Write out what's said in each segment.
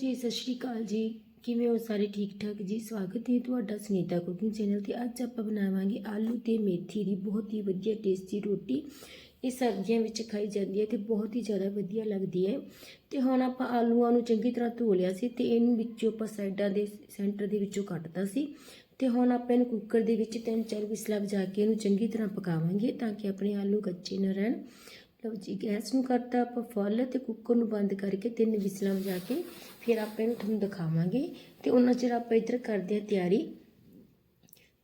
ਜੀ, ਸਤਿ ਸ਼੍ਰੀ ਅਕਾਲ ਜੀ। ਕਿਵੇਂ ਹੋ ਸਾਰੇ? ਠੀਕ ਠਾਕ ਜੀ? ਸਵਾਗਤ ਹੈ ਤੁਹਾਡਾ ਸੁਨੀਤਾ ਕੁਕਿੰਗ ਚੈਨਲ ਤੇ। ਅੱਜ ਆਪਾਂ ਬਣਾਵਾਂਗੇ ਆਲੂ ਤੇ ਮੇਥੀ ਦੀ ਬਹੁਤ ਹੀ ਵਧੀਆ ਟੇਸਟੀ ਰੋਟੀ। ਇਹ ਸਬਜ਼ੀਆਂ ਵਿੱਚ ਖਾਈ ਜਾਂਦੀ ਹੈ ਤੇ ਬਹੁਤ ਹੀ ਜ਼ਿਆਦਾ ਵਧੀਆ ਲੱਗਦੀ ਹੈ। ਤੇ ਹੁਣ ਆਪਾਂ ਆਲੂਆਂ ਨੂੰ ਚੰਗੀ ਤਰ੍ਹਾਂ ਧੋ ਲਿਆ ਸੀ ਤੇ ਇਹਨੂੰ ਵਿੱਚੋਂ ਆਪਾਂ ਸਾਈਡਾਂ ਦੇ ਸੈਂਟਰ ਦੇ ਵਿੱਚੋਂ ਕੱਟਤਾ ਸੀ। ਤੇ ਹੁਣ ਆਪਾਂ ਇਹਨੂੰ ਕੁੱਕਰ ਦੇ ਵਿੱਚ ਤਿੰਨ ਚਾਰ ਵਿਸਲਾਂ ਵਜਾ ਕੇ ਇਹਨੂੰ ਚੰਗੀ ਤਰ੍ਹਾਂ ਪਕਾਵਾਂਗੇ ਤਾਂ ਕਿ ਆਪਣੇ ਆਲੂ ਕੱਚੇ ਨਾ ਰਹਿਣ। ਲਓ ਜੀ, ਗੈਸ ਨੂੰ ਕਰਤਾ ਆਪਾਂ ਫੁੱਲ ਤੇ ਕੁੱਕਰ ਨੂੰ ਬੰਦ ਕਰਕੇ ਤਿੰਨ ਵਿਸਲਾਂ ਵਜਾ ਕੇ ਫਿਰ ਆਪਾਂ ਇਹਨੂੰ ਤੁਹਾਨੂੰ ਦਿਖਾਵਾਂਗੇ ਤੇ ਉਹਨਾਂ ਚਿਰ ਆਪਾਂ ਇੱਧਰ ਕਰਦੇ ਹਾਂ ਤਿਆਰੀ।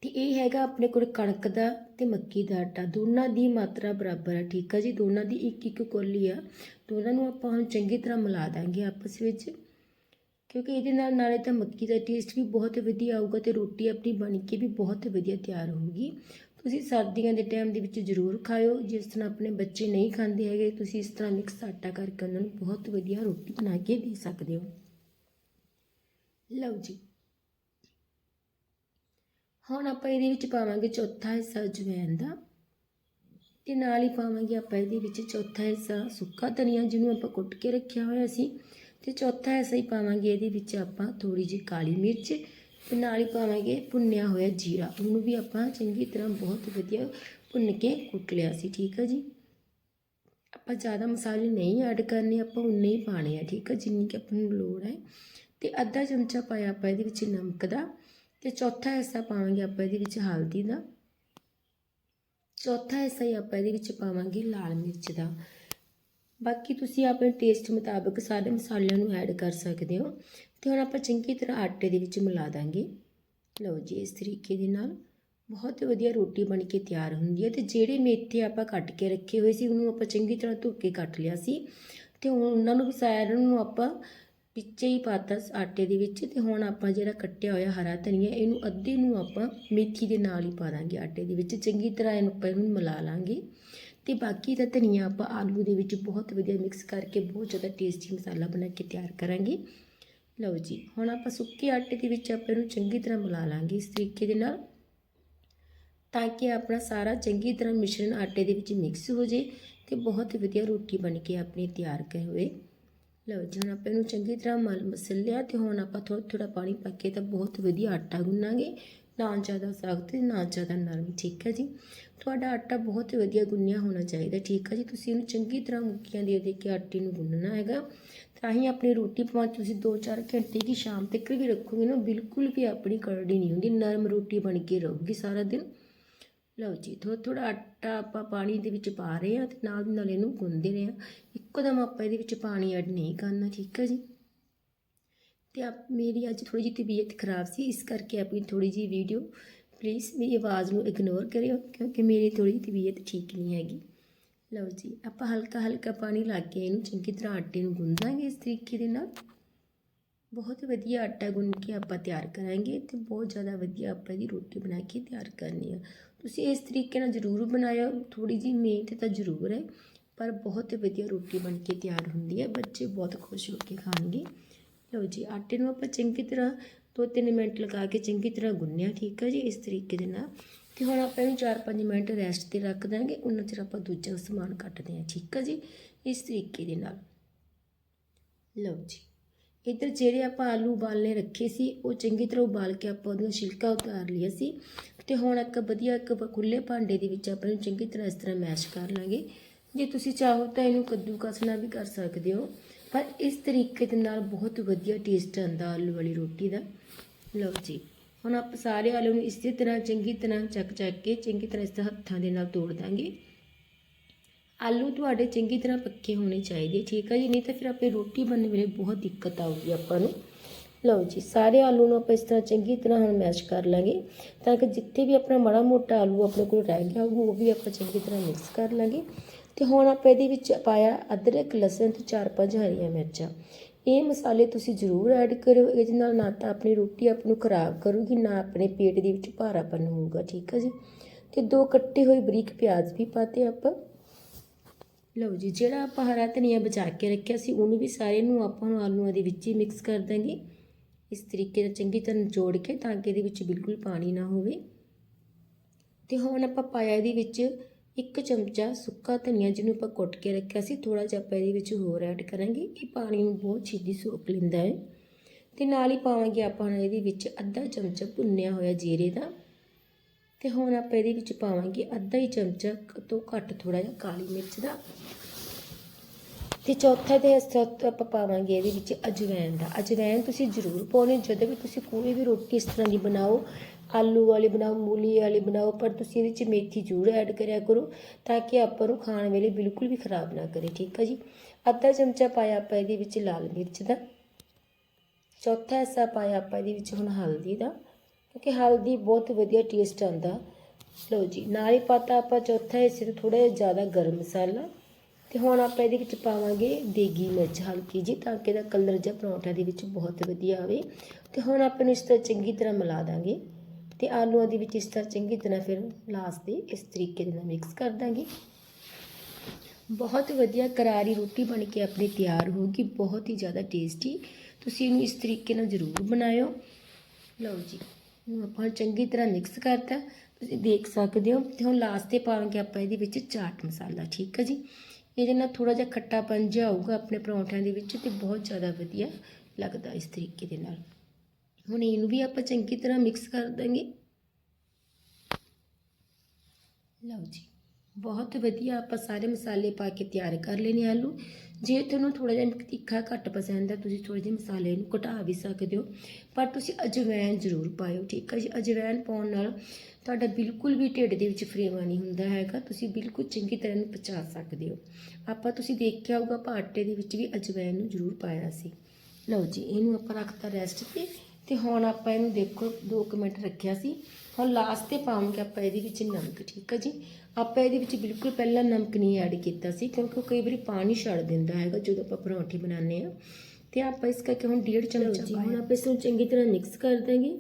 ਤੇ ਇਹ ਹੈਗਾ ਆਪਣੇ ਕੋਲ ਕਣਕ ਦਾ ਤੇ ਮੱਕੀ ਦਾ ਆਟਾ, ਦੋਨਾਂ ਦੀ ਮਾਤਰਾ ਬਰਾਬਰ ਹੈ ਠੀਕ ਆ ਜੀ? ਦੋਨਾਂ ਦੀ ਇੱਕ ਇੱਕ ਕੋਲੀ ਆ। ਦੋਨਾਂ ਨੂੰ ਆਪਾਂ ਹੁਣ ਚੰਗੀ ਤਰ੍ਹਾਂ ਮਿਲਾ ਦਾਂਗੇ ਆਪਸ ਵਿੱਚ, ਕਿਉਂਕਿ ਇਹਦੇ ਨਾਲ ਨਾਲੇ ਤਾਂ ਮੱਕੀ ਦਾ ਟੇਸਟ ਵੀ ਬਹੁਤ ਵਧੀਆ ਆਊਗਾ ਤੇ ਰੋਟੀ ਆਪਣੀ ਬਣ ਕੇ ਵੀ ਬਹੁਤ ਵਧੀਆ ਤਿਆਰ ਹੋਊਗੀ। ਤੁਸੀਂ ਸਰਦੀਆਂ ਦੇ ਟਾਈਮ ਦੇ ਵਿੱਚ ਜ਼ਰੂਰ ਖਾਇਓ। ਜਿਸ ਤਰ੍ਹਾਂ ਆਪਣੇ ਬੱਚੇ ਨਹੀਂ ਖਾਂਦੇ ਹੈਗੇ, ਤੁਸੀਂ ਇਸ ਤਰ੍ਹਾਂ ਮਿਕਸ ਆਟਾ ਕਰਕੇ ਉਹਨਾਂ ਨੂੰ ਬਹੁਤ ਵਧੀਆ ਰੋਟੀ ਬਣਾ ਕੇ ਦੇ ਸਕਦੇ ਹੋ। ਲਓ ਜੀ। ਹੁਣ ਆਪਾਂ ਇਹਦੇ ਵਿੱਚ ਪਾਵਾਂਗੇ ਚੌਥਾ ਹਿੱਸਾ ਅਜਵਾਇਣ ਦਾ। ਤੇ ਨਾਲ ਹੀ ਪਾਵਾਂਗੇ ਆਪਾਂ ਇਹਦੇ ਵਿੱਚ ਚੌਥਾ ਹਿੱਸਾ ਸੁੱਕਾ ਧਨੀਆ, ਜਿਹਨੂੰ ਆਪਾਂ ਕੁੱਟ ਕੇ ਰੱਖਿਆ ਹੋਇਆ ਸੀ। ਤੇ ਚੌਥਾ ਹਿੱਸਾ ਹੀ ਪਾਵਾਂਗੇ ਇਹਦੇ ਵਿੱਚ ਆਪਾਂ ਥੋੜੀ ਜਿਹੀ ਕਾਲੀ ਮਿਰਚ ਤੇ ਨਾਲ ਹੀ ਪਾਵਾਂਗੇ ਭੁੰਨਿਆ ਹੋਇਆ ਜੀਰਾ। ਉਹਨੂੰ ਵੀ ਆਪਾਂ ਚੰਗੀ ਤਰ੍ਹਾਂ ਬਹੁਤ ਵਧੀਆ ਭੁੰਨ ਕੇ ਕੁੱਟ ਲਿਆ ਸੀ, ਠੀਕ ਹੈ ਜੀ? ਆਪਾਂ ਜ਼ਿਆਦਾ ਮਸਾਲੇ ਨਹੀਂ ਐਡ ਕਰਨੇ, ਆਪਾਂ ਉਨੇ ਹੀ ਪਾਣੇ ਆ, ਠੀਕ ਹੈ ਜਿੰਨੀ ਕਿ ਆਪਾਂ ਨੂੰ ਲੋੜ ਹੈ। ਤੇ ਅੱਧਾ ਚਮਚਾ ਪਾਇਆ ਆਪਾਂ ਇਹਦੇ ਵਿੱਚ ਨਮਕ ਦਾ ਤੇ ਚੌਥਾ ਹਿੱਸਾ ਪਾਵਾਂਗੇ ਆਪਾਂ ਇਹਦੇ ਵਿੱਚ ਹਲਦੀ ਦਾ। ਚੌਥਾ ਹਿੱਸਾ ਹੀ ਆਪਾਂ ਇਹਦੇ ਵਿੱਚ ਪਾਵਾਂਗੇ ਲਾਲ ਮਿਰਚ ਦਾ। ਬਾਕੀ ਤੁਸੀਂ ਆਪਣੇ ਟੇਸਟ ਮੁਤਾਬਕ ਸਾਰੇ ਮਸਾਲਿਆਂ ਨੂੰ ਐਡ ਕਰ ਸਕਦੇ ਹੋ। ਤੇ ਹੁਣ ਆਪਾਂ ਚੰਗੀ ਤਰ੍ਹਾਂ ਆਟੇ ਦੇ ਵਿੱਚ ਮਿਲਾ ਦਾਂਗੇ। ਲਓ ਜੀ, ਇਸ ਤਰੀਕੇ ਦੇ ਨਾਲ ਬਹੁਤ ਵਧੀਆ ਰੋਟੀ ਬਣ ਕੇ ਤਿਆਰ ਹੁੰਦੀ ਹੈ ਤੇ ਜਿਹੜੇ ਮੇਥੇ ਆਪਾਂ ਕੱਟ ਕੇ ਰੱਖੇ ਹੋਏ ਸੀ, ਉਹਨੂੰ ਆਪਾਂ ਚੰਗੀ ਤਰ੍ਹਾਂ ਧੋ ਕੇ ਕੱਟ ਲਿਆ ਸੀ। ਤੇ ਹੁਣ ਉਹਨਾਂ ਨੂੰ ਸਾਰਿਆਂ ਨੂੰ ਆਪਾਂ ਵਿੱਚੇ ਹੀ ਪਾਤਾ ਆਟੇ ਦੇ ਵਿੱਚ ਤੇ ਹੁਣ ਆਪਾਂ ਜਿਹੜਾ ਕੱਟਿਆ ਹੋਇਆ ਹਰਾ ਧਨੀਆ, ਇਹਨੂੰ ਅੱਧੇ ਨੂੰ ਆਪਾਂ ਮੇਥੀ ਦੇ ਨਾਲ ਹੀ ਪਾ ਦਾਂਗੇ ਆਟੇ ਦੇ ਵਿੱਚ। ਚੰਗੀ ਤਰ੍ਹਾਂ ਇਹਨੂੰ ਆਪਾਂ ਇਹਨੂੰ ਮਿਲਾ ਲਾਂਗੇ। ਤੇ ਬਾਕੀ ਦਾ ਧਨੀਆ ਆਪਾਂ ਆਲੂ ਦੇ ਵਿੱਚ ਬਹੁਤ ਵਧੀਆ ਮਿਕਸ ਕਰਕੇ ਬਹੁਤ ਜ਼ਿਆਦਾ ਟੇਸਟੀ ਮਸਾਲਾ ਬਣਾ ਕੇ ਤਿਆਰ ਕਰਾਂਗੇ। ਲਓ ਜੀ, ਹੁਣ ਆਪਾਂ ਸੁੱਕੇ ਆਟੇ ਦੇ ਵਿੱਚ ਆਪਾਂ ਇਹਨੂੰ ਚੰਗੀ ਤਰ੍ਹਾਂ ਮਿਲਾ ਲਾਂਗੇ ਇਸ ਤਰੀਕੇ ਦੇ ਨਾਲ, ਤਾਂ ਕਿ ਆਪਣਾ ਸਾਰਾ ਚੰਗੀ ਤਰ੍ਹਾਂ ਮਿਸ਼ਰਣ ਆਟੇ ਦੇ ਵਿੱਚ ਮਿਕਸ ਹੋ ਜੇ ਤੇ ਬਹੁਤ ਵਧੀਆ ਰੋਟੀ ਬਣ ਕੇ ਆਪਣੀ ਤਿਆਰ ਕਰੇ ਹੋਏ। ਲਓ ਜੀ, ਹੁਣ ਆਪਾਂ ਇਹਨੂੰ ਚੰਗੀ ਤਰ੍ਹਾਂ ਮਲ ਮਸਲ ਲਿਆ ਤੇ ਹੁਣ ਆਪਾਂ ਥੋੜਾ ਥੋੜਾ ਪਾਣੀ ਪਾ ਕੇ ਤਾਂ ਬਹੁਤ ਵਧੀਆ ਆਟਾ ਗੁੰਨਾਂਗੇ। ਨਾ ਜ਼ਿਆਦਾ ਸਖਤ ਨਾ ਜ਼ਿਆਦਾ ਨਰਮ, ਠੀਕ ਹੈ ਜੀ? ਤੁਹਾਡਾ ਆਟਾ ਬਹੁਤ ਵਧੀਆ ਗੁੰਨਿਆ ਹੋਣਾ ਚਾਹੀਦਾ, ਠੀਕ ਹੈ ਜੀ? ਤੁਸੀਂ ਇਹਨੂੰ ਚੰਗੀ ਤਰ੍ਹਾਂ ਮੁੱਕੀਆਂ ਦੇ ਦੇ ਕੇ ਆਟੇ ਨੂੰ ਗੁੰਨਣਾ ਹੈਗਾ। ਤਾਂ ਹੀ ਆਪਣੀ ਰੋਟੀ ਭਾਵੇਂ ਤੁਸੀਂ 2-4 ਘੰਟੇ ਦੀ ਸ਼ਾਮ ਤੱਕ ਵੀ ਰੱਖੋਗੇ ਨਾ, ਬਿਲਕੁਲ ਵੀ ਆਪਣੀ ਕਰੜੀ ਨਹੀਂ ਹੁੰਦੀ, ਨਰਮ ਰੋਟੀ ਬਣ ਕੇ ਰਹੂਗੀ ਸਾਰਾ ਦਿਨ। ਲਓ ਜੀ ਥੋੜਾ ਥੋੜਾ ਆਟਾ ਆਪਾਂ ਪਾਣੀ ਦੇ ਵਿੱਚ ਪਾ ਰਹੇ ਹਾਂ ਤੇ ਨਾਲ ਦੀ ਨਾਲ ਇਹਨੂੰ ਗੁੰਨਦੇ ਰਹੇ ਹਾਂ। ਇੱਕੋ ਦਮ ਆਪਾਂ ਇਹਦੇ ਵਿੱਚ ਪਾਣੀ ਐਡ ਨਹੀਂ ਕਰਨਾ, ਠੀਕ ਹੈ ਜੀ? ਤੇ ਆਪ, ਮੇਰੀ ਅੱਜ ਥੋੜੀ ਜਿਹੀ ਤਬੀਅਤ ਖਰਾਬ ਸੀ, ਇਸ ਕਰਕੇ ਆਪਣੀ ਥੋੜੀ ਜਿਹੀ ਵੀਡੀਓ ਪਲੀਜ਼ ਮੇਰੀ ਆਵਾਜ਼ ਨੂੰ ਇਗਨੋਰ ਕਰਿਓ, ਕਿਉਂਕਿ ਮੇਰੀ ਥੋੜੀ ਤਬੀਅਤ ਠੀਕ ਨਹੀਂ ਹੈਗੀ। ਲਓ ਜੀ, ਆਪਾਂ ਹਲਕਾ ਹਲਕਾ ਪਾਣੀ ਲਾ ਕੇ ਇਹਨੂੰ ਚੰਗੀ ਤਰ੍ਹਾਂ ਆਟੇ ਨੂੰ ਗੁੰਦਾਂਗੇ ਇਸ ਤਰੀਕੇ ਦੇ ਨਾਲ। ਬਹੁਤ ਵਧੀਆ ਆਟਾ ਗੁੰਨ ਕੇ ਆਪਾਂ ਤਿਆਰ ਕਰਾਂਗੇ ਤੇ ਬਹੁਤ ਜ਼ਿਆਦਾ ਵਧੀਆ ਆਪਾਂ ਇਹਦੀ ਰੋਟੀ ਬਣਾ ਕੇ ਤਿਆਰ ਕਰਨੀ ਆ। ਤੁਸੀਂ ਇਸ ਤਰੀਕੇ ਨਾਲ ਜ਼ਰੂਰ ਬਣਾਇਓ ਥੋੜੀ ਜਿਹੀ ਮਿਹਨਤ ਤਾਂ ਜ਼ਰੂਰ ਹੈ, ਪਰ ਬਹੁਤ ਵਧੀਆ ਰੋਟੀ ਬਣ ਕੇ ਤਿਆਰ ਹੁੰਦੀ ਹੈ, ਬੱਚੇ ਬਹੁਤ ਖੁਸ਼ ਹੋ ਕੇ ਖਾਣਗੇ। ਲਓ ਜੀ, ਆਟੇ ਨੂੰ ਆਪਾਂ ਚੰਗੀ ਤਰ੍ਹਾਂ ਦੋ ਤਿੰਨ ਮਿੰਟ ਲਗਾ ਕੇ ਚੰਗੀ ਤਰ੍ਹਾਂ ਗੁੰਨਿਆ, ਠੀਕ ਹੈ ਜੀ, ਇਸ ਤਰੀਕੇ ਦੇ ਨਾਲ। ਤੇ ਹੁਣ ਆਪਾਂ ਇਹਨੂੰ 4-5 ਮਿੰਟ ਰੈਸਟ ਤੇ ਰੱਖ ਦਾਂਗੇ ਉਹਨਾਂ ਚਿਰ ਆਪਾਂ ਦੂਜਾ ਸਮਾਨ ਕੱਟਦੇ ਹਾਂ, ਠੀਕ ਹੈ ਜੀ, ਇਸ ਤਰੀਕੇ ਦੇ ਨਾਲ। ਲਓ ਜੀ, ਇੱਧਰ ਜਿਹੜੇ ਆਪਾਂ ਆਲੂ ਉਬਾਲਨੇ ਰੱਖੇ ਸੀ, ਉਹ ਚੰਗੀ ਤਰ੍ਹਾਂ ਉਬਾਲ ਕੇ ਆਪਾਂ ਉਹਦਾ ਛਿਲਕਾ ਉਤਾਰ ਲਿਆ ਸੀ। ਤੇ ਹੁਣ ਇੱਕ ਵਧੀਆ ਇੱਕ ਖੁੱਲੇ ਭਾਂਡੇ ਦੇ ਵਿੱਚ ਆਪਾਂ ਇਹਨੂੰ ਚੰਗੀ ਤਰ੍ਹਾਂ ਇਸ ਤਰ੍ਹਾਂ ਮੈਸ਼ ਕਰ ਲਾਂਗੇ। ਜੇ ਤੁਸੀਂ ਚਾਹੋ ਤਾਂ ਇਹਨੂੰ ਕੱਦੂਕਸ ਨਾਲ ਵੀ ਕਰ ਸਕਦੇ ਹੋ। ਪਰ ਇਸ ਤਰੀਕੇ ਦੇ ਨਾਲ ਬਹੁਤ ਵਧੀਆ ਟੇਸਟ ਆਉਂਦਾ ਆਲੂ ਵਾਲੀ ਰੋਟੀ ਦਾ। ਲਓ ਜੀ, ਹੁਣ ਆਪਾਂ ਸਾਰੇ ਆਲੂ ਨੂੰ ਇਸੇ ਤਰ੍ਹਾਂ, ਚੰਗੀ ਤਰ੍ਹਾਂ ਚੱਕ ਚੱਕ ਕੇ, ਚੰਗੀ ਤਰ੍ਹਾਂ ਇਸ ਤਰ੍ਹਾਂ ਹੱਥਾਂ ਦੇ ਨਾਲ ਤੋੜ ਦਾਂਗੇ। ਆਲੂ ਤੁਹਾਡੇ ਚੰਗੀ ਤਰ੍ਹਾਂ ਪੱਕੇ ਹੋਣੇ ਚਾਹੀਦੇ, ਠੀਕ ਹੈ ਜੀ? ਨਹੀਂ ਤਾਂ ਫਿਰ ਆਪੇ ਰੋਟੀ ਬਣਨ ਵੇਲੇ ਬਹੁਤ ਦਿੱਕਤ ਆਊਗੀ ਆਪਾਂ ਨੂੰ। ਲਓ ਜੀ, ਸਾਰੇ ਆਲੂ ਨੂੰ ਆਪਾਂ ਇਸ ਤਰ੍ਹਾਂ ਚੰਗੀ ਤਰ੍ਹਾਂ ਹੁਣ ਮੈਸ਼ ਕਰ ਲਾਂਗੇ, ਤਾਂ ਕਿ ਜਿੱਥੇ ਵੀ ਆਪਣਾ ਮਾੜਾ ਮੋਟਾ ਆਲੂ ਆਪਣੇ ਕੋਲ ਰਹਿ ਗਿਆ ਉਹ ਵੀ ਆਪਾਂ ਚੰਗੀ ਤਰ੍ਹਾਂ ਮਿਕਸ ਕਰ ਲਾਂਗੇ। ਤੇ ਹੁਣ ਆਪਾਂ ਇਹਦੇ ਵਿੱਚ ਪਾਇਆ ਅਦਰਕ, ਲਸਣ ਤੇ ਚਾਰ ਪੰਜ ਹਰੀਆਂ ਮਿਰਚਾਂ। ਇਹ ਮਸਾਲੇ ਤੁਸੀਂ ਜ਼ਰੂਰ ਐਡ ਕਰਿਓ, ਇਹਦੇ ਨਾਲ ਨਾ ਤਾਂ ਆਪਣੀ ਰੋਟੀ ਆਪ ਨੂੰ ਖਰਾਬ ਕਰੂਗੀ, ਨਾ ਆਪਣੇ ਪੇਟ ਦੇ ਵਿੱਚ ਭਾਰਾਪਨ ਹੋਊਗਾ, ਠੀਕ ਹੈ ਜੀ? ਤੇ ਦੋ ਕੱਟੇ ਹੋਏ ਬਰੀਕ ਪਿਆਜ਼ ਵੀ ਪਾਤੇ ਆਪਾਂ। ਲਓ ਜੀ, ਜਿਹੜਾ ਆਪਾਂ ਹਰਾ ਧਨੀਆ ਬਚਾ ਕੇ ਰੱਖਿਆ ਸੀ, ਉਹਨੂੰ ਵੀ ਸਾਰੇ ਨੂੰ ਆਪਾਂ ਨੂੰ ਆਲੂਆਂ ਦੇ ਵਿੱਚ ਹੀ ਮਿਕਸ ਕਰ ਦਾਂਗੇ। ਇਸ ਤਰੀਕੇ ਨਾਲ ਚੰਗੀ ਤਰ੍ਹਾਂ ਜੋੜ ਕੇ ਤਾਂ ਕਿ ਇਹਦੇ ਵਿੱਚ ਬਿਲਕੁਲ ਪਾਣੀ ਨਾ ਹੋਵੇ। ਤੇ ਹੁਣ ਆਪਾਂ ਪਾਇਆ ਇਹਦੇ ਵਿੱਚ ਇੱਕ ਚਮਚਾ ਸੁੱਕਾ ਧਨੀਆ ਜਿਹਨੂੰ ਆਪਾਂ ਕੁੱਟ ਕੇ ਰੱਖਿਆ ਸੀ ਥੋੜਾ ਜਿਹਾ ਆਪਾਂ ਇਹਦੇ ਵਿੱਚ ਹੋਰ ਐਡ ਕਰਾਂਗੇ। ਇਹ ਪਾਣੀ ਨੂੰ ਬਹੁਤ ਛੇਤੀ ਸੋਖ ਲੈਂਦਾ ਹੈ। ਤੇ ਨਾਲ ਹੀ ਪਾਵਾਂਗੇ ਆਪਾਂ ਇਹਦੇ ਵਿੱਚ ਅੱਧਾ ਚਮਚਾ ਭੁੰਨਿਆ ਹੋਇਆ ਜੀਰੇ ਦਾ। ਤੇ ਹੁਣ ਆਪਾਂ ਇਹਦੇ ਵਿੱਚ ਪਾਵਾਂਗੇ ਅੱਧਾ ਹੀ ਚਮਚਾ ਤੋਂ ਘੱਟ ਥੋੜਾ ਜਿਹਾ ਕਾਲੀ ਮਿਰਚ ਦਾ। ਤੇ ਚੌਥਾ ਤੇ ਸੱਤ ਆਪਾਂ ਪਾਵਾਂਗੇ ਇਹਦੇ ਵਿੱਚ ਅਜਵਾਇਣ ਦਾ। ਅਜਵਾਇਣ ਤੁਸੀਂ ਜ਼ਰੂਰ ਪਾਉਣੀ, ਜਦੋਂ ਵੀ ਤੁਸੀਂ ਕੋਈ ਵੀ ਰੋਟੀ ਇਸ ਤਰ੍ਹਾਂ ਦੀ ਬਣਾਓ ਆਲੂ ਵਾਲੀ ਬਣਾਓ, ਮੂਲੀ ਵਾਲੀ ਬਣਾਓ, ਪਰ ਤੁਸੀਂ ਇਹਦੇ 'ਚ ਮੇਥੀ ਜ਼ਰੂਰ ਐਡ ਕਰਿਆ ਕਰੋ ਤਾਂ ਕਿ ਆਪਾਂ ਨੂੰ ਖਾਣ ਵੇਲੇ ਬਿਲਕੁਲ ਵੀ ਖਰਾਬ ਨਾ ਕਰੇ, ਠੀਕ ਹੈ ਜੀ? ਅੱਧਾ ਚਮਚਾ ਪਾਇਆ ਆਪਾਂ ਇਹਦੇ ਵਿੱਚ ਲਾਲ ਮਿਰਚ ਦਾ। ਚੌਥਾ ਹਿੱਸਾ ਪਾਇਆ ਆਪਾਂ ਇਹਦੇ ਵਿੱਚ ਹੁਣ ਹਲਦੀ ਦਾ, ਕਿਉਂਕਿ ਹਲਦੀ ਬਹੁਤ ਵਧੀਆ ਟੇਸਟ ਆਉਂਦਾ। ਲਓ ਜੀ, ਨਾਲ ਹੀ ਪਾਤਾ ਆਪਾਂ ਚੌਥਾ ਹਿੱਸੇ ਤੋਂ ਥੋੜਾ ਜਿਹਾ ਜ਼ਿਆਦਾ ਗਰਮ ਮਸਾਲਾ। ਤੇ ਹੁਣ ਆਪਾਂ ਇਹਦੇ ਵਿੱਚ ਪਾਵਾਂਗੇ ਦੇਗੀ ਮਿਰਚ ਹਲਕੀ ਜੀ ਤਾਂ ਕਿ ਇਹਦਾ ਕਲਰ ਜਿਹਾ ਪਰੌਂਠਾ ਦੇ ਵਿੱਚ ਬਹੁਤ ਵਧੀਆ ਆਵੇ। ਤੇ ਹੁਣ ਆਪਾਂ ਨੂੰ ਇਸ ਤਰ੍ਹਾਂ ਚੰਗੀ ਤਰ੍ਹਾਂ ਮਿਲਾ ਦਾਂਗੇ। ਤੇ ਆਲੂਆਂ ਦੇ ਵਿੱਚ ਇਸ ਤਰ੍ਹਾਂ ਚੰਗੀ ਤਰ੍ਹਾਂ ਫਿਰ ਲਾਸਟ ਦੇ ਇਸ ਤਰੀਕੇ ਦੇ ਨਾਲ ਮਿਕਸ ਕਰ ਦਾਂਗੇ। ਬਹੁਤ ਵਧੀਆ ਕਰਾਰੀ ਰੋਟੀ ਬਣ ਕੇ ਆਪਣੀ ਤਿਆਰ ਹੋਊਗੀ ਬਹੁਤ ਹੀ ਜ਼ਿਆਦਾ ਟੇਸਟੀ ਤੁਸੀਂ ਇਹਨੂੰ ਇਸ ਤਰੀਕੇ ਨਾਲ ਜ਼ਰੂਰ ਬਣਾਇਓ। ਲਓ ਜੀ ਹੁਣ ਆਪਾਂ ਚੰਗੀ ਤਰ੍ਹਾਂ ਮਿਕਸ ਕਰਤਾ। ਤੁਸੀਂ ਦੇਖ ਸਕਦੇ ਹੋ, ਤੇ ਹੁਣ ਲਾਸਟ ਤੇ ਪਾਵਾਂਗੇ ਆਪਾਂ ਇਹਦੇ ਵਿੱਚ ਚਾਟ ਮਸਾਲਾ, ਠੀਕ ਹੈ ਜੀ? ਇਹਦੇ ਨਾਲ ਥੋੜਾ ਜਿਹਾ ਖੱਟਾਪਨ ਜਿਹਾ ਆਊਗਾ ਆਪਣੇ ਪਰੌਂਠਿਆਂ ਦੇ ਵਿੱਚ ਤੇ ਬਹੁਤ ਜ਼ਿਆਦਾ ਵਧੀਆ ਲੱਗਦਾ ਇਸ ਤਰੀਕੇ ਦੇ ਨਾਲ। ਹੁਣ ਇਹਨੂੰ ਵੀ ਆਪਾਂ ਚੰਗੀ ਤਰ੍ਹਾਂ ਮਿਕਸ ਕਰ ਦਾਂਗੇ। ਲਓ ਜੀ, ਬਹੁਤ ਵਧੀਆ ਆਪਾਂ ਸਾਰੇ ਮਸਾਲੇ ਪਾ ਕੇ ਤਿਆਰ ਕਰ ਲੈਣੇ ਆਲੂ। ਜੇ ਤੁਹਾਨੂੰ ਥੋੜਾ ਜਿਹਾ ਤਿੱਖਾ ਘੱਟ ਪਸੰਦ ਹੈ ਤੁਸੀਂ ਥੋੜੇ ਜਿਹੇ ਮਸਾਲੇ ਨੂੰ ਘਟਾ ਵੀ ਸਕਦੇ ਹੋ। ਪਰ ਤੁਸੀਂ ਅਜਵਾਇਣ ਜ਼ਰੂਰ ਪਾਇਓ, ਠੀਕ ਹੈ ਜੀ? ਅਜਵਾਇਣ ਪਾਉਣ ਨਾਲ ਤੁਹਾਡਾ ਬਿਲਕੁਲ ਵੀ ਢਿੱਡ ਦੇ ਵਿੱਚ ਫਰੇਵਾ ਨਹੀਂ ਹੁੰਦਾ ਹੈਗਾ। ਤੁਸੀਂ ਬਿਲਕੁਲ ਚੰਗੀ ਤਰ੍ਹਾਂ ਨੂੰ ਪਚਾ ਸਕਦੇ ਹੋ। ਆਪਾਂ ਤੁਸੀਂ ਦੇਖਿਆ ਹੋਊਗਾ, ਆਪਾਂ ਆਟੇ ਦੇ ਵਿੱਚ ਵੀ ਅਜਵਾਇਣ ਨੂੰ ਜ਼ਰੂਰ ਪਾਇਆ ਸੀ। ਲਓ ਜੀ, ਇਹਨੂੰ ਆਪਾਂ ਰੱਖਤਾ ਰੈਸਟ ਤੇ। ਤੇ ਹੁਣ ਆਪਾਂ ਇਹਨੂੰ ਦੇਖੋ 2 ਮਿੰਟ ਰੱਖਿਆ ਸੀ। ਹੁਣ ਲਾਸਟ ਤੇ ਪਾਵਾਂਗੇ ਆਪਾਂ ਇਹਦੇ ਵਿੱਚ ਨਮਕ ਠੀਕ ਹੈ ਜੀ? ਆਪਾਂ ਇਹਦੇ ਵਿੱਚ ਬਿਲਕੁਲ ਪਹਿਲਾਂ ਨਮਕ ਨਹੀਂ ਐਡ ਕੀਤਾ ਸੀ ਕਿਉਂਕਿ ਕਈ ਵਾਰੀ ਪਾਣੀ ਛੱਡ ਦਿੰਦਾ ਹੈਗਾ ਜਦੋਂ ਆਪਾਂ ਪਰੌਂਠੀ ਬਣਾਉਂਦੇ ਆ ਤੇ ਆਪਾਂ ਇਸ ਕਰਕੇ ਹੁਣ 1.5 ਚਮਚਾ ਪਾਇਆ ਹੁਣ ਆਪਾਂ ਇਸ ਨੂੰ ਚੰਗੀ ਤਰ੍ਹਾਂ ਮਿਕਸ ਕਰ ਦਾਂਗੇ।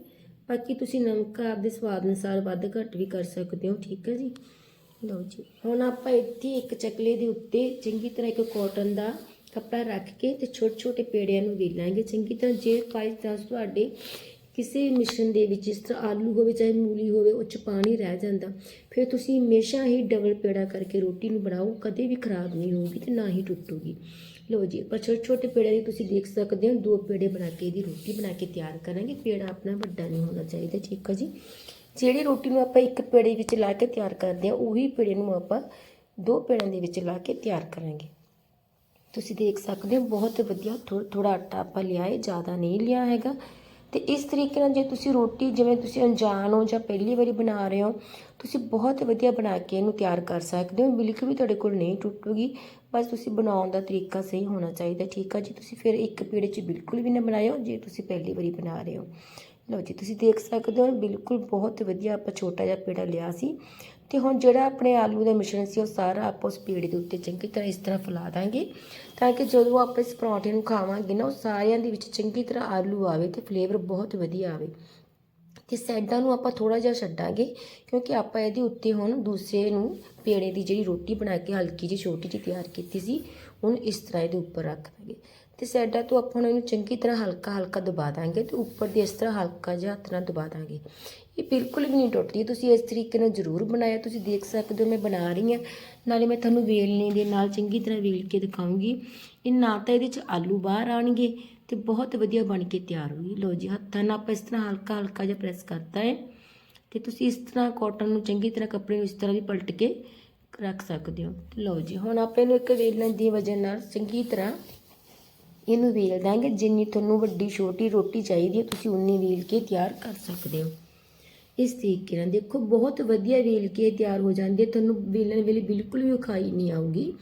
ਬਾਕੀ ਤੁਸੀਂ ਨਮਕ ਆਪਦੇ ਸਵਾਦ ਅਨੁਸਾਰ ਵੱਧ ਘੱਟ ਵੀ ਕਰ ਸਕਦੇ ਹੋ ਠੀਕ ਹੈ ਜੀ? ਲਓ ਜੀ ਹੁਣ ਆਪਾਂ ਇੱਥੇ ਇੱਕ ਚਕਲੇ ਦੇ ਉੱਤੇ ਚੰਗੀ ਤਰ੍ਹਾਂ ਇੱਕ ਕਾਟਨ ਦਾ ਕੱਪੜਾ ਰੱਖ ਕੇ ਤੇ ਛੋਟੇ ਛੋਟੇ ਪੇੜਿਆਂ ਨੂੰ ਵੇਲਾਂਗੇ ਚੰਗੀ ਤਰ੍ਹਾਂ ਜੇ ਬਾਈ ਚਾਂਸ ਤੁਹਾਡੇ ਕਿਸੇ ਮਿਸ਼ਰਣ ਦੇ ਵਿੱਚ ਜਿਸ ਤਰ੍ਹਾਂ ਆਲੂ ਹੋਵੇ, ਚਾਹੇ ਮੂਲੀ ਹੋਵੇ, ਉਹ ਚ ਪਾਣੀ ਰਹਿ ਜਾਂਦਾ, ਫਿਰ ਤੁਸੀਂ ਹਮੇਸ਼ਾ ਹੀ ਡਬਲ ਪੇੜਾ ਕਰਕੇ ਰੋਟੀ ਨੂੰ ਬਣਾਓ। ਕਦੇ ਵੀ ਖਰਾਬ ਨਹੀਂ ਹੋਊਗੀ ਤੇ ਨਾ ਹੀ ਟੁੱਟੂਗੀ। ਲਓ ਜੀ, ਆਪਾਂ ਛੋਟੇ ਛੋਟੇ ਪੇੜਿਆਂ ਦੀ ਤੁਸੀਂ ਦੇਖ ਸਕਦੇ ਹੋ, ਦੋ ਪੇੜੇ ਬਣਾ ਕੇ ਇਹਦੀ ਰੋਟੀ ਬਣਾ ਕੇ ਤਿਆਰ ਕਰਾਂਗੇ। ਪੇੜਾ ਆਪਣਾ ਵੱਡਾ ਨਹੀਂ ਹੋਣਾ ਚਾਹੀਦਾ, ਠੀਕ ਹੈ ਜੀ? ਜਿਹੜੀ ਰੋਟੀ ਨੂੰ ਆਪਾਂ ਇੱਕ ਪੇੜੇ ਵਿੱਚ ਲਾ ਕੇ ਤਿਆਰ ਕਰਦੇ ਹਾਂ, ਉਹੀ ਪੇੜੇ ਨੂੰ ਆਪਾਂ ਦੋ ਪੇੜਾਂ ਦੇ ਵਿੱਚ ਲਾ ਕੇ ਤਿਆਰ ਕਰਾਂਗੇ। ਤੁਸੀਂ ਦੇਖ ਸਕਦੇ ਹੋ, ਬਹੁਤ ਵਧੀਆ ਥੋੜਾ ਆਟਾ ਆਪਾਂ ਲਿਆ ਹੈ ਜ਼ਿਆਦਾ ਨਹੀਂ ਲਿਆ ਹੈਗਾ। ਤੇ ਇਸ ਤਰੀਕੇ ਨਾਲ ਜੇ ਤੁਸੀਂ ਰੋਟੀ, ਜਿਵੇਂ ਤੁਸੀਂ ਅਣਜਾਣ ਹੋ ਜਾਂ ਪਹਿਲੀ ਵਾਰੀ ਬਣਾ ਰਹੇ ਹੋ, ਤੁਸੀਂ ਬਹੁਤ ਵਧੀਆ ਬਣਾ ਕੇ ਇਹਨੂੰ ਤਿਆਰ ਕਰ ਸਕਦੇ ਹੋ। ਬਿਲਕੁਲ ਵੀ ਤੁਹਾਡੇ ਕੋਲ ਨਹੀਂ ਟੁੱਟੂਗੀ, ਬਸ ਤੁਸੀਂ ਬਣਾਉਣ ਦਾ ਤਰੀਕਾ ਸਹੀ ਹੋਣਾ ਚਾਹੀਦਾ। ਠੀਕ ਆ ਜੀ, ਤੁਸੀਂ ਫਿਰ ਇੱਕ ਪੀੜੇ 'ਚ ਬਿਲਕੁਲ ਵੀ ਨਾ ਬਣਾਇਓ, ਜੇ ਤੁਸੀਂ ਪਹਿਲੀ ਵਾਰੀ ਬਣਾ ਰਹੇ ਹੋ। ਲਓ ਜੀ, ਤੁਸੀਂ ਦੇਖ ਸਕਦੇ ਹੋ, ਬਿਲਕੁਲ ਬਹੁਤ ਵਧੀਆ ਆਪਾਂ ਛੋਟਾ ਜਿਹਾ ਪੇੜਾ ਲਿਆ ਸੀ। ਤੇ ਹੁਣ ਜਿਹੜਾ ਆਪਣੇ ਆਲੂ ਦਾ ਮਿਸ਼ਰਣ ਸੀ, ਉਹ ਸਾਰਾ ਆਪਾਂ ਉਸ ਪੇੜੇ ਦੇ ਉੱਤੇ ਚੰਗੀ ਤਰ੍ਹਾਂ ਇਸ ਤਰ੍ਹਾਂ ਫੈਲਾ ਦਾਂਗੇ ਤਾਂ ਕਿ ਜਦੋਂ ਆਪਾਂ ਇਸ ਪਰੌਂਠੇ ਨੂੰ ਖਾਵਾਂਗੇ ਨਾ, ਉਹ ਸਾਰਿਆਂ ਦੇ ਵਿੱਚ ਚੰਗੀ ਤਰ੍ਹਾਂ ਆਲੂ ਆਵੇ ਤੇ ਫਲੇਵਰ ਬਹੁਤ ਵਧੀਆ ਆਵੇ। ਤੇ ਸਾਈਡਾਂ ਨੂੰ ਆਪਾਂ ਥੋੜਾ ਜਿਹਾ ਛੱਡਾਂਗੇ, ਕਿਉਂਕਿ ਆਪਾਂ ਇਹਦੇ ਉੱਤੇ ਹੁਣ ਦੂਸਰੇ ਨੂੰ ਪੇੜੇ ਦੀ ਜਿਹੜੀ ਰੋਟੀ ਬਣਾ ਕੇ ਹਲਕੀ ਜਿਹੀ ਛੋਟੀ ਜਿਹੀ ਤਿਆਰ ਕੀਤੀ ਸੀ ਉਹਨੂੰ ਇਸ ਤਰ੍ਹਾਂ ਇਹਦੇ ਉੱਪਰ ਰੱਖ ਦਾਂਗੇ। ਤੇ ਸਾਈਡਾਂ ਤੋਂ ਆਪਾਂ ਹੁਣ ਇਹਨੂੰ ਚੰਗੀ ਤਰ੍ਹਾਂ ਹਲਕਾ ਹਲਕਾ ਦਬਾ ਦਾਂਗੇ ਤੇ ਉੱਪਰ ਦੀ ਇਸ ਤਰ੍ਹਾਂ ਹਲਕਾ ਜਿਹਾ ਹੱਥ ਨਾਲ ਦਬਾ ਦਾਂਗੇ। ਇਹ ਬਿਲਕੁਲ ਵੀ ਨਹੀਂ ਟੁੱਟਦੀ। ਤੁਸੀਂ ਇਸ ਤਰੀਕੇ ਨਾਲ ਜ਼ਰੂਰ ਬਣਾਇਆ। ਤੁਸੀਂ ਦੇਖ ਸਕਦੇ ਹੋ ਮੈਂ ਬਣਾ ਰਹੀ ਹਾਂ। ਨਾਲੇ ਮੈਂ ਤੁਹਾਨੂੰ ਵੇਲਣੇ ਦੇ ਨਾਲ ਚੰਗੀ ਤਰ੍ਹਾਂ ਵੇਲ ਕੇ ਦਿਖਾਉਂਗੀ। ਇਹ ਨਾ ਤਾਂ ਇਹਦੇ 'ਚ ਆਲੂ ਬਾਹਰ ਆਣਗੇ ਤੇ ਬਹੁਤ ਵਧੀਆ ਬਣ ਕੇ ਤਿਆਰ ਹੋਈ ਲਓ ਜੀ, ਹੱਥਾਂ ਨਾਲ ਆਪਾਂ ਇਸ ਤਰ੍ਹਾਂ ਹਲਕਾ ਹਲਕਾ ਜਿਹਾ ਪ੍ਰੈਸ ਕਰਤਾ ਹੈ। ਤੇ ਤੁਸੀਂ ਇਸ ਤਰ੍ਹਾਂ ਕਾਟਨ ਨੂੰ ਚੰਗੀ ਤਰ੍ਹਾਂ ਕੱਪੜੇ ਨੂੰ ਇਸ ਤਰ੍ਹਾਂ ਵੀ ਪਲਟ ਕੇ ਰੱਖ ਸਕਦੇ ਹੋ। ਲਓ ਜੀ, ਹੁਣ ਆਪਾਂ ਇਹਨੂੰ ਇੱਕ ਵੇਲਣ ਦੀ ਵਜ੍ਹਾ ਨਾਲ ਚੰਗੀ ਤਰ੍ਹਾਂ ਇਹਨੂੰ ਵੇਲ ਦਾਂਗੇ। ਜਿੰਨੀ ਤੁਹਾਨੂੰ ਵੱਡੀ, ਛੋਟੀ ਰੋਟੀ ਚਾਹੀਦੀ ਹੈ, ਤੁਸੀਂ ਉਨੀ ਵੇਲ ਕੇ ਤਿਆਰ ਕਰ ਸਕਦੇ ਹੋ। ਇਸ ਤਰੀਕੇ ਨਾਲ ਦੇਖੋ, ਬਹੁਤ ਵਧੀਆ ਵੇਲ ਕੇ ਤਿਆਰ ਹੋ ਜਾਂਦੀ ਹੈ। ਤੁਹਾਨੂੰ ਵੇਲਣ ਵੇਲੇ ਬਿਲਕੁਲ ਵੀ ਖਾਈ ਨਹੀਂ ਆਊਗੀ।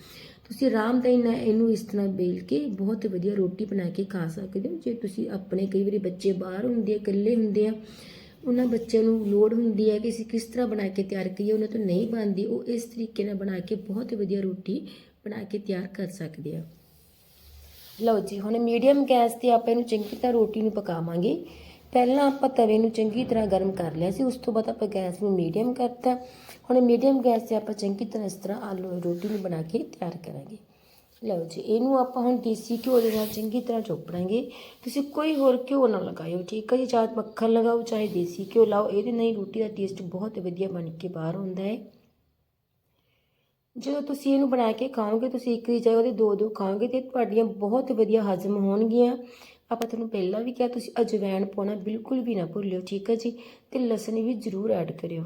ਤੁਸੀਂ ਆਰਾਮਦਾਈ ਨਾਲ ਇਹਨੂੰ ਇਸ ਤਰ੍ਹਾਂ ਵੇਲ ਕੇ ਬਹੁਤ ਵਧੀਆ ਰੋਟੀ ਬਣਾ ਕੇ ਖਾ ਸਕਦੇ ਹੋ। ਜੇ ਤੁਸੀਂ ਆਪਣੇ ਕਈ ਵਾਰੀ ਬੱਚੇ ਬਾਹਰ ਹੁੰਦੇ ਆ, ਇਕੱਲੇ ਹੁੰਦੇ ਆ ਉਹਨਾਂ ਬੱਚਿਆਂ ਨੂੰ ਲੋੜ ਹੁੰਦੀ ਹੈ ਕਿ ਅਸੀਂ ਕਿਸ ਤਰ੍ਹਾਂ ਬਣਾ ਕੇ ਤਿਆਰ ਕਰੀਏ, ਉਹਨਾਂ ਤੋਂ ਨਹੀਂ ਬਣਦੀ, ਉਹ ਇਸ ਤਰੀਕੇ ਨਾਲ ਬਣਾ ਕੇ ਬਹੁਤ ਵਧੀਆ ਰੋਟੀ ਬਣਾ ਕੇ ਤਿਆਰ ਕਰ ਸਕਦੇ ਆ। ਲਓ ਜੀ, ਹੁਣ ਮੀਡੀਅਮ ਗੈਸ ਤੇ ਆਪਾਂ ਇਹਨੂੰ ਚੰਗੀ ਤਰ੍ਹਾਂ ਰੋਟੀ ਨੂੰ ਪਕਾਵਾਂਗੇ। ਪਹਿਲਾਂ ਆਪਾਂ ਤਵੇ ਨੂੰ ਚੰਗੀ ਤਰ੍ਹਾਂ ਗਰਮ ਕਰ ਲਿਆ ਸੀ, ਉਸ ਤੋਂ ਬਾਅਦ ਆਪਾਂ ਗੈਸ ਨੂੰ ਮੀਡੀਅਮ ਕਰਤਾ। ਹੁਣ ਮੀਡੀਅਮ ਗੈਸ ਤੇ ਆਪਾਂ ਚੰਗੀ ਤਰ੍ਹਾਂ ਇਸ ਤਰ੍ਹਾਂ ਆਲੂ ਰੋਟੀ ਨੂੰ ਬਣਾ ਕੇ ਤਿਆਰ ਕਰਾਂਗੇ। ਲਓ ਜੀ, ਇਹਨੂੰ ਆਪਾਂ ਹੁਣ ਦੇਸੀ ਘਿਓ ਦੇ ਨਾਲ ਚੰਗੀ ਤਰ੍ਹਾਂ ਚੋਪੜਾਂਗੇ। ਤੁਸੀਂ ਕੋਈ ਹੋਰ ਘਿਓ ਨਾ ਲਗਾਇਓ, ਠੀਕ ਹੈ ਜੀ? ਚਾਹੇ ਮੱਖਣ ਲਗਾਓ, ਚਾਹੇ ਦੇਸੀ ਘਿਓ ਲਾਓ, ਇਹਦੇ ਨਾਲ ਹੀ ਰੋਟੀ ਦਾ ਟੇਸਟ ਬਹੁਤ ਵਧੀਆ ਬਣ ਕੇ ਬਾਹਰ ਆਉਂਦਾ ਹੈ। ਜਦੋਂ ਤੁਸੀਂ ਇਹਨੂੰ ਬਣਾ ਕੇ ਖਾਓਗੇ, ਤੁਸੀਂ ਇੱਕ ਦੀ ਜਗ੍ਹਾ ਤੇ ਦੋ ਦੋ ਖਾਓਗੇ ਤੇ ਤੁਹਾਡੀਆਂ ਬਹੁਤ ਵਧੀਆ ਹਜ਼ਮ ਹੋਣਗੀਆਂ। ਆਪਾਂ ਤੁਹਾਨੂੰ ਪਹਿਲਾਂ ਵੀ ਕਿਹਾ, ਤੁਸੀਂ ਅਜਵਾਇਣ ਪਾਉਣਾ ਬਿਲਕੁਲ ਵੀ ਨਾ ਭੁੱਲਿਓ, ਠੀਕ ਹੈ ਜੀ? ਤੇ ਲਸਣ ਵੀ ਜ਼ਰੂਰ ਐਡ ਕਰਿਓ।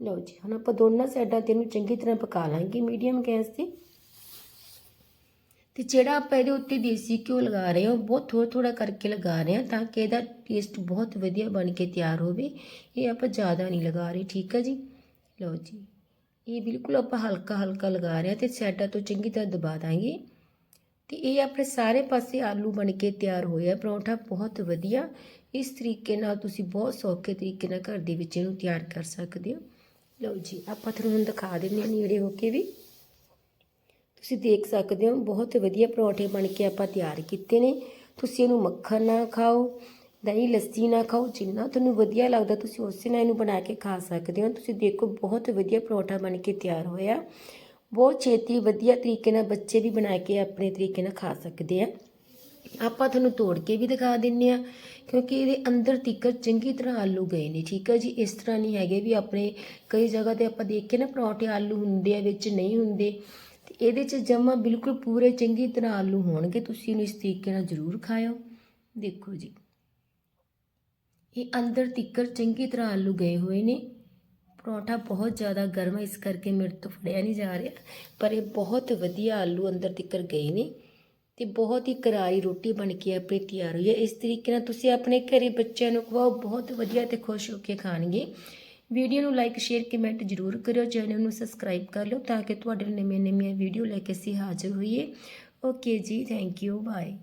ਲਓ ਜੀ, ਹੁਣ ਆਪਾਂ ਦੋਨਾਂ ਸਾਈਡਾਂ ਤੇ ਇਹਨੂੰ ਚੰਗੀ ਤਰ੍ਹਾਂ ਪਕਾ ਲਾਂਗੇ ਮੀਡੀਅਮ ਗੈਸ ਤੇ। ਤੇ ਜਿਹੜਾ ਆਪਾਂ ਇਹਦੇ ਉੱਤੇ ਦੇਸੀ ਘਿਓ ਲਗਾ ਰਹੇ ਹਾਂ, ਉਹ ਬਹੁਤ ਥੋੜਾ ਥੋੜਾ ਕਰਕੇ ਲਗਾ ਰਹੇ ਹਾਂ ਤਾਂ ਕਿ ਇਹਦਾ ਟੇਸਟ ਬਹੁਤ ਵਧੀਆ ਬਣ ਕੇ ਤਿਆਰ ਹੋਵੇ। ਇਹ ਆਪਾਂ ਜ਼ਿਆਦਾ ਨਹੀਂ ਲਗਾ ਰਹੇ, ਠੀਕ ਹੈ ਜੀ? ਲਓ ਜੀ, ਇਹ ਬਿਲਕੁਲ ਆਪਾਂ ਹਲਕਾ ਹਲਕਾ ਲਗਾ ਰਹੇ ਹਾਂ ਤੇ ਸਾਈਡਾਂ ਤੋਂ ਚੰਗੀ ਤਰ੍ਹਾਂ ਦਬਾ ਦਾਂਗੇ। ਤੇ ਇਹ ਆਪਣੇ ਸਾਰੇ ਪਾਸੇ ਆਲੂ ਬਣ ਕੇ ਤਿਆਰ ਹੋਇਆ ਪਰੌਂਠਾ ਬਹੁਤ ਵਧੀਆ। ਇਸ ਤਰੀਕੇ ਨਾਲ ਤੁਸੀਂ ਬਹੁਤ ਸੌਖੇ ਤਰੀਕੇ ਨਾਲ ਘਰ ਦੇ ਵਿੱਚ ਇਹਨੂੰ ਤਿਆਰ ਕਰ ਸਕਦੇ ਹੋ। ਲਓ ਜੀ, ਆਪਾਂ ਤੁਹਾਨੂੰ ਹੁਣ ਦਿਖਾ ਦਿੰਦੇ ਹਾਂ ਨੇੜੇ ਹੋ ਕੇ ਵੀ। ਤੁਸੀਂ ਦੇਖ ਸਕਦੇ ਹੋ, ਬਹੁਤ ਵਧੀਆ ਪਰੌਂਠੇ ਬਣ ਕੇ ਆਪਾਂ ਤਿਆਰ ਕੀਤੇ ਨੇ। ਤੁਸੀਂ ਇਹਨੂੰ ਮੱਖਣ ਨਾ ਖਾਓ, ਦਹੀਂ, ਲੱਸੀ ਨਾ ਖਾਓ, ਜਿੰਨਾ ਤੁਹਾਨੂੰ ਵਧੀਆ ਲੱਗਦਾ ਤੁਸੀਂ ਉਸੇ ਨਾਲ ਇਹਨੂੰ ਬਣਾ ਕੇ ਖਾ ਸਕਦੇ ਹੋ। ਤੁਸੀਂ ਦੇਖੋ, ਬਹੁਤ ਵਧੀਆ ਪਰੌਂਠਾ ਬਣ ਕੇ ਤਿਆਰ ਹੋਇਆ। ਬਹੁਤ ਛੇਤੀ ਵਧੀਆ ਤਰੀਕੇ ਨਾਲ ਬੱਚੇ ਵੀ ਬਣਾ ਕੇ ਆਪਣੇ ਤਰੀਕੇ ਨਾਲ ਖਾ ਸਕਦੇ ਆ। ਆਪਾਂ ਤੁਹਾਨੂੰ ਤੋੜ ਕੇ ਵੀ ਦਿਖਾ ਦਿੰਨੇ ਆ, ਕਿਉਂਕਿ ਇਹਦੇ ਅੰਦਰ ਤਿੱਕਰ ਚੰਗੀ ਤਰ੍ਹਾਂ ਆਲੂ ਗਏ ਨੇ, ਠੀਕ ਹੈ ਜੀ? ਇਸ ਤਰ੍ਹਾਂ ਨਹੀਂ ਹੈਗੇ ਵੀ ਆਪਣੇ ਕਈ ਜਗ੍ਹਾ ਤੇ ਆਪਾਂ ਦੇਖ ਕੇ ਨਾ ਪਰੌਂਠੇ ਆਲੂ ਹੁੰਦੇ ਆ, ਵਿੱਚ ਨਹੀਂ ਹੁੰਦੇ। ਤੇ ਇਹਦੇ 'ਚ ਜਮਾ ਬਿਲਕੁਲ ਪੂਰੇ ਚੰਗੀ ਤਰ੍ਹਾਂ ਆਲੂ ਹੋਣਗੇ, ਤੁਸੀਂ ਇਹਨੂੰ ਇਸ ਤਰੀਕੇ ਨਾਲ ਜ਼ਰੂਰ ਖਾਇਓ। ਦੇਖੋ ਜੀ, ਇਹ ਅੰਦਰ ਤਿੱਕਰ ਚੰਗੀ ਤਰ੍ਹਾਂ ਆਲੂ ਗਏ ਹੋਏ ਨੇ। ਪਰੌਂਠਾ ਬਹੁਤ ਜ਼ਿਆਦਾ ਗਰਮ ਹੈ, ਇਸ ਕਰਕੇ ਮੇਰੇ ਤੋਂ ਫੜਿਆ ਨਹੀਂ ਜਾ ਰਿਹਾ, ਪਰ ਇਹ ਬਹੁਤ ਵਧੀਆ ਆਲੂ ਅੰਦਰ ਤਿੱਕਰ ਗਏ ਨੇ ਤੇ ਬਹੁਤ ਹੀ ਕਰਾਰੀ ਰੋਟੀ ਬਣ ਕੇ ਆਪਣੀ ਤਿਆਰ ਹੋਈ ਹੈ। ਇਸ ਤਰੀਕੇ ਨਾਲ ਤੁਸੀਂ ਆਪਣੇ ਘਰੇ ਬੱਚਿਆਂ ਨੂੰ ਖਵਾਓ, ਬਹੁਤ ਵਧੀਆ ਤੇ ਖੁਸ਼ ਹੋ ਕੇ ਖਾਣਗੇ। ਵੀਡੀਓ ਨੂੰ ਲਾਈਕ, ਸ਼ੇਅਰ, ਕਮੈਂਟ ਜ਼ਰੂਰ ਕਰਿਓ, ਚੈਨਲ ਨੂੰ ਸਬਸਕ੍ਰਾਈਬ ਕਰ ਲਓ ਤਾਂ ਕਿ ਤੁਹਾਡੇ ਲਈ ਨਵੀਆਂ ਨਵੀਆਂ ਵੀਡੀਓ ਲੈ ਕੇ ਅਸੀਂ ਹਾਜ਼ਰ ਹੋਈਏ। ਓਕੇ ਜੀ, ਥੈਂਕ ਯੂ, ਬਾਏ।